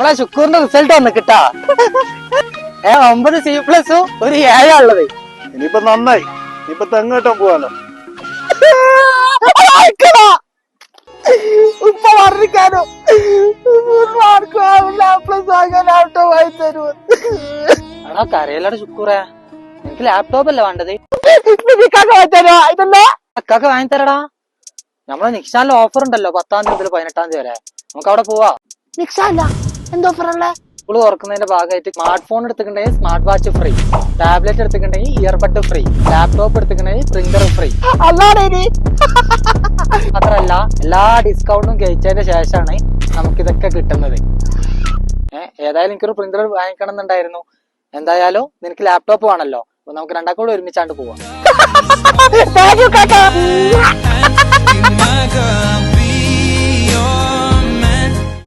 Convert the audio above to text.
നമ്മളെ ശുക്കൂറിന്റെ റിസൾട്ട് വന്ന് കിട്ടാ ഏ ഒമ്പത് സി പ്ലസും ഒരു ഏഴാ ഉള്ളത്. ഇനിയിപ്പോ നന്നായി. ഇനിയിപ്പോ തെങ്ങോട്ടും പോവാലോ. ഉപ്പ പറഞ്ഞിക്കാനോ. എടാ ശുക്കൂറേ. എനിക്ക് ലാപ്ടോപ്പ് അല്ലേ വേണ്ടത്? അക്കാക്ക് വാങ്ങി തരടാ. നമ്മളെ നിക്ഷാനിൽ ഓഫർ ഉണ്ടല്ലോ പത്താം തീയതി മുതൽ പതിനെട്ടാം തീയതി വരെ. നമുക്ക് അവിടെ പോവാ. നിക്സാല എന്താ ഓഫറല്ലേ സ്കൂൾ തുറക്കുന്നതിന്റെ ഭാഗമായിട്ട് സ്മാർട്ട് ഫോൺ എടുത്തിട്ടുണ്ടെങ്കിൽ സ്മാർട്ട് വാച്ച് ഫ്രീ ടാബ്ലറ്റ് എടുത്തിട്ടുണ്ടെങ്കിൽ ഇയർബഡ് ഫ്രീ ലാപ്ടോപ്പ് എടുത്തിട്ടുണ്ടെങ്കിൽ പ്രിന്റർ ഫ്രീ മാത്രല്ല എല്ലാ ഡിസ്കൗണ്ടും കഴിച്ചതിന്റെ ശേഷമാണ് നമുക്ക് ഇതൊക്കെ കിട്ടുന്നത്. ഏതായാലും എനിക്കൊരു പ്രിന്റർ വാങ്ങിക്കണം എന്നുണ്ടായിരുന്നു എന്തായാലും നിനക്ക് ലാപ്ടോപ്പ് വേണല്ലോ. അപ്പൊ നമുക്ക് രണ്ടാക്കൂടെ ഒരുമിച്ചാണ്ട് പോവാം.